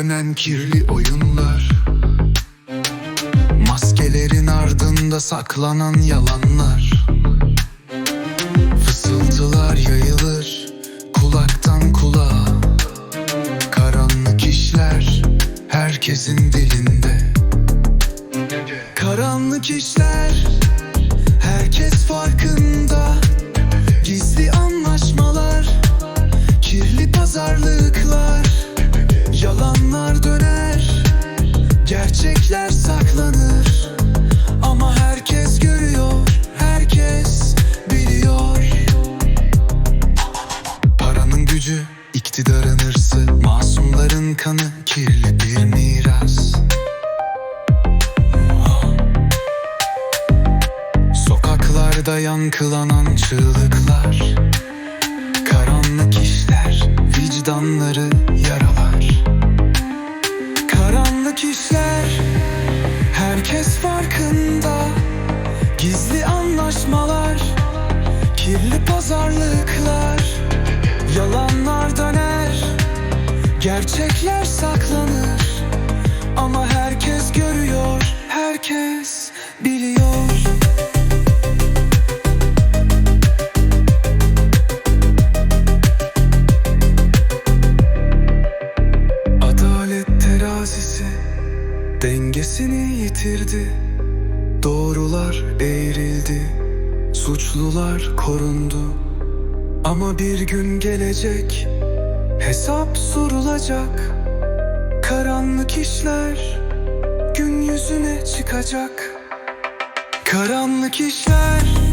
dönen kirli oyunlar. Maskelerin ardında saklanan yalanlar. Fısıltılar yayılır kulaktan kulağa. Karanlık işler herkesin dilinde. Karanlık işler herkes farkında. Gizli anlaşmalar gerçekler saklanır. Ama herkes görüyor herkes biliyor. Paranın gücü, iktidarın hırsı Masumların kanı, kirli bir miras. Sokaklarda yankılanan çığlıklar Karanlık işler, vicdanları pazarlıklar Yalanlar döner, gerçekler saklanır. Ama herkes görüyor, herkes biliyor. Adalet terazisi dengesini yitirdi. Doğrular eğrildi Suçlular korundu. Ama bir gün gelecek Hesap sorulacak. Karanlık işler Gün yüzüne çıkacak. Karanlık işler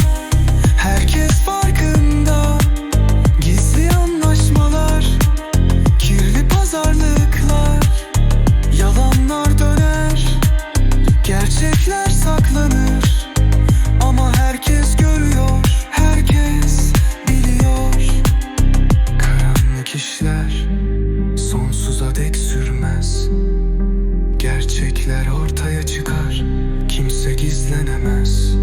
Gerçekler ortaya çıkar. Kimse gizlenemez.